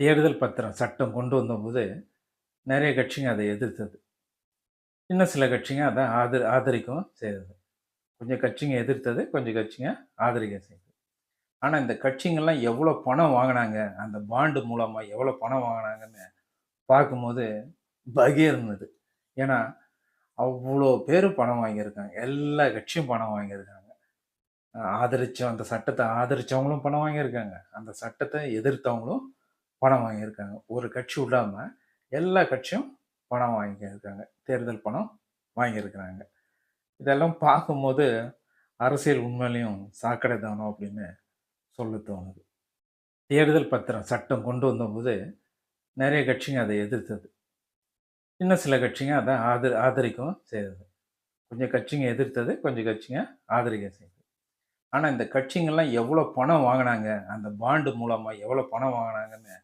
தேர்தல் பத்திரம் சட்டம் கொண்டு வந்தபோது நிறைய கட்சிங்க அதை எதிர்த்தது. இன்னும் சில கட்சிங்க அதை ஆதரி ஆதரிக்கவும் செய்தது. கொஞ்சம் கட்சிங்க எதிர்த்தது கொஞ்சம் கட்சிங்க ஆதரிக்க செய்தது. ஆனால் இந்த கட்சிங்கெல்லாம் எவ்வளோ பணம் வாங்கினாங்க அந்த பாண்டு மூலமாக எவ்வளோ பணம் வாங்கினாங்கன்னு பார்க்கும்போது பகீர்னது ஏன்னா அவ்வளோ பேர் பணம் வாங்கியிருக்காங்க. எல்லா கட்சியும் பணம் வாங்கியிருக்காங்க. ஆதரிச்ச அந்த சட்டத்தை ஆதரித்தவங்களும் பணம் வாங்கியிருக்காங்க. அந்த சட்டத்தை எதிர்த்தவங்களும் பணம் வாங்கியிருக்காங்க. ஒரு கட்சி விடாமல் எல்லா கட்சியும் பணம் வாங்கியிருக்காங்க. தேர்தல் பணம் வாங்கியிருக்கிறாங்க. இதெல்லாம் பார்க்கும்போது அரசியல் உண்மையிலையும் சாக்கடை தானோ அப்படின்னு சொல்ல தோணுது. தேர்தல் பத்திரம் சட்டம் கொண்டு வந்தபோது நிறைய கட்சிங்க அதை எதிர்த்தது. இன்னும் சில கட்சிங்க அதை ஆதரி ஆதரிக்கவும் செய்தது. கொஞ்சம் கட்சிங்க எதிர்த்தது கொஞ்சம் கட்சிங்க ஆதரிக்க செய்தது. ஆனால் இந்த கட்சிங்கெல்லாம் எவ்வளோ பணம் வாங்கினாங்க? அந்த பாண்டு மூலமாக எவ்வளோ பணம் வாங்கினாங்கன்னு